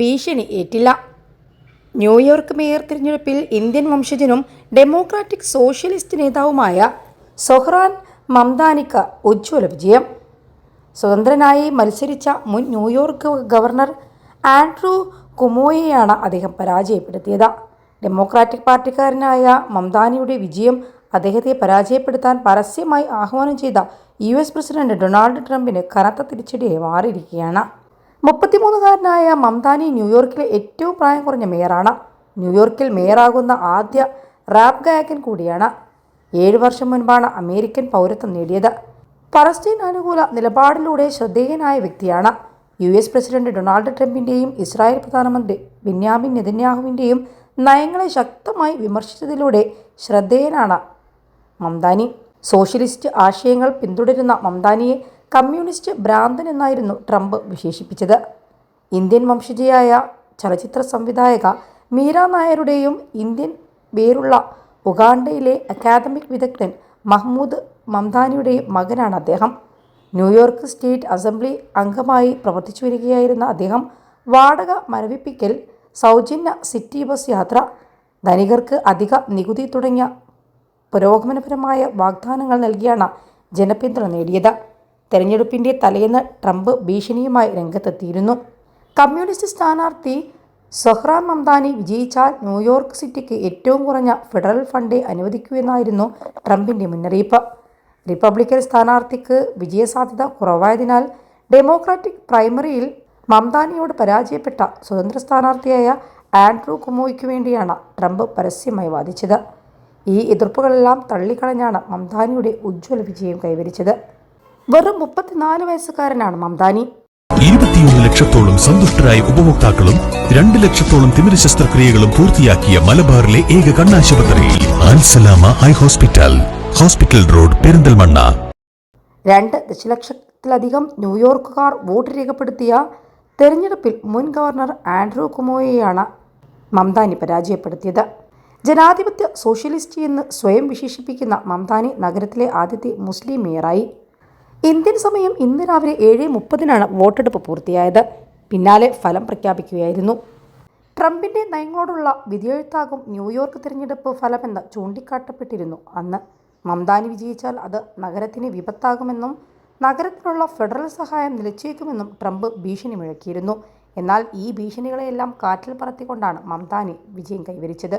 ഭീഷണി ഏറ്റില്ല. New York mayor തിരഞ്ഞെടുപ്പിൽ ഇന്ത്യൻ വംശജനും ഡെമോക്രാറ്റിക് സോഷ്യലിസ്റ്റ് നേതാവുമായ സൊഹ്റാൻ മംദാനിക്ക് ഉജ്ജ്വല വിജയം. സ്വതന്ത്രനായി മത്സരിച്ച മുൻ ന്യൂയോർക്ക് ഗവർണർ ആൻഡ്രൂ കുമോയെയാണ് അദ്ദേഹം പരാജയപ്പെടുത്തിയത്. ഡെമോക്രാറ്റിക് പാർട്ടിക്കാരനായ മംദാനിയുടെ വിജയം അദ്ദേഹത്തെ പരാജയപ്പെടുത്താൻ പരസ്യമായി ആഹ്വാനം ചെയ്ത യു എസ് പ്രസിഡന്റ് ഡൊണാൾഡ് ട്രംപിന് കനത്ത തിരിച്ചടിയായി മാറിയിരിക്കുകയാണ്. മുപ്പത്തിമൂന്നുകാരനായ മംതാനി ന്യൂയോർക്കിലെ ഏറ്റവും പ്രായം കുറഞ്ഞ മേയറാണ്. ന്യൂയോർക്കിൽ മേയറാകുന്ന ആദ്യ റാപ്പ് ഗായകൻ കൂടിയാണ്. ഏഴു വർഷം മുൻപാണ് അമേരിക്കൻ പൗരത്വം നേടിയത്. പലസ്തീൻ അനുകൂല നിലപാടിലൂടെ ശ്രദ്ധേയനായ വ്യക്തിയാണ്. യു എസ് പ്രസിഡന്റ് ഡൊണാൾഡ് ട്രംപിന്റെയും ഇസ്രായേൽ പ്രധാനമന്ത്രി ബെന്യാമിൻ നെതന്യാഹുവിന്റെയും നയങ്ങളെ ശക്തമായി വിമർശിച്ചതിലൂടെ ശ്രദ്ധേയനാണ് മംദാനി. സോഷ്യലിസ്റ്റ് ആശയങ്ങൾ പിന്തുടരുന്ന മംദാനിയെ കമ്മ്യൂണിസ്റ്റ് ഭ്രാന്തൻ എന്നായിരുന്നു ട്രംപ് വിശേഷിപ്പിച്ചത്. ഇന്ത്യൻ വംശജയായ ചലച്ചിത്ര സംവിധായക മീര നായരുടെയും ഇന്ത്യൻ പേരുള്ള ഉഗാണ്ടയിലെ അക്കാദമിക് വിദഗ്ധൻ മഹ്മൂദ് മംദാനിയുടെയും മകനാണ് അദ്ദേഹം. ന്യൂയോർക്ക് സ്റ്റേറ്റ് അസംബ്ലി അംഗമായി പ്രവർത്തിച്ചു വരികയായിരുന്ന അദ്ദേഹം വാടക മരവിപ്പിക്കൽ സൗജന്യ സിറ്റി ബസ് യാത്ര ധനികർക്ക് അധിക നികുതി തുടങ്ങിയ പുരോഗമനപരമായ വാഗ്ദാനങ്ങൾ നൽകിയാണ് ജനപിന്തുണ നേടിയത്. തെരഞ്ഞെടുപ്പിന്റെ തലേന്ന് ട്രംപ് ഭീഷണിയുമായി രംഗത്തെത്തിയിരുന്നു. കമ്മ്യൂണിസ്റ്റ് സ്ഥാനാർത്ഥി സൊഹ്റാൻ മംദാനി വിജയിച്ചാൽ ന്യൂയോർക്ക് സിറ്റിക്ക് ഏറ്റവും കുറഞ്ഞ ഫെഡറൽ ഫണ്ടേ അനുവദിക്കൂ എന്നായിരുന്നു ട്രംപിന്റെ മുന്നറിയിപ്പ്. റിപ്പബ്ലിക്കൻ സ്ഥാനാർത്ഥിക്ക് വിജയസാധ്യത കുറവായതിനാൽ ഡെമോക്രാറ്റിക് പ്രൈമറിയിൽ മംദാനിയോട് പരാജയപ്പെട്ട സ്വതന്ത്ര സ്ഥാനാർത്ഥിയായ ആൻഡ്രൂ കുമോയ്ക്ക് വേണ്ടിയാണ് ട്രംപ് പരസ്യമായി വാദിച്ചത്. ഈ എതിർപ്പുകളെല്ലാം തള്ളിക്കളഞ്ഞാണ് മംദാനിയുടെ ഉജ്ജ്വല വിജയം കൈവരിച്ചത്. വെറും മുപ്പത്തിനാല് വയസ്സുകാരനാണ് മംദാനി. ഇരുപത്തിയൊന്ന് ലക്ഷത്തോളം സന്തുഷ്ടരായ ഉപഭോക്താക്കളും രണ്ട് ലക്ഷത്തോളം തിമിര ശസ്ത്രക്രിയകളും പൂർത്തിയാക്കിയ മലബാറിലെ ഏക കണ്ണാശുപത്രി Ansalama eye hospital hospital road Perinthalmanna. രണ്ട് ദശലക്ഷത്തിലധികം ന്യൂയോർക്കുകാർ വോട്ട് രേഖപ്പെടുത്തിയ തെരഞ്ഞെടുപ്പിൽ മുൻ ഗവർണർ ആൻഡ്രൂ കുമോയെയാണ് മംദാനി പരാജയപ്പെടുത്തിയത്. ജനാധിപത്യ സോഷ്യലിസ്റ്റ് എന്ന് സ്വയം വിശേഷിപ്പിക്കുന്ന മംദാനി നഗരത്തിലെ ആദ്യത്തെ മുസ്ലിം മേയറായി. ഇന്ത്യൻ സമയം ഇന്ന് രാവിലെ ഏഴ് മുപ്പതിനാണ് വോട്ടെടുപ്പ് പൂർത്തിയായത്. പിന്നാലെ ഫലം പ്രഖ്യാപിക്കുകയായിരുന്നു. ട്രംപിന്റെ നയങ്ങളോടുള്ള വിധിയെഴുത്താകും ന്യൂയോർക്ക് തിരഞ്ഞെടുപ്പ് ഫലമെന്ന് ചൂണ്ടിക്കാട്ടപ്പെട്ടിരുന്നു അന്ന്. മംദാനി വിജയിച്ചാൽ അത് നഗരത്തിന് വിപത്താകുമെന്നും നഗരത്തിനുള്ള ഫെഡറൽ സഹായം നിലച്ചേക്കുമെന്നും ട്രംപ് ഭീഷണി മുഴക്കിയിരുന്നു എന്നാൽ ഈ ഭീഷണികളെയെല്ലാം കാറ്റിൽ പറത്തിക്കൊണ്ടാണ് മംദാനി വിജയം കൈവരിച്ചത്.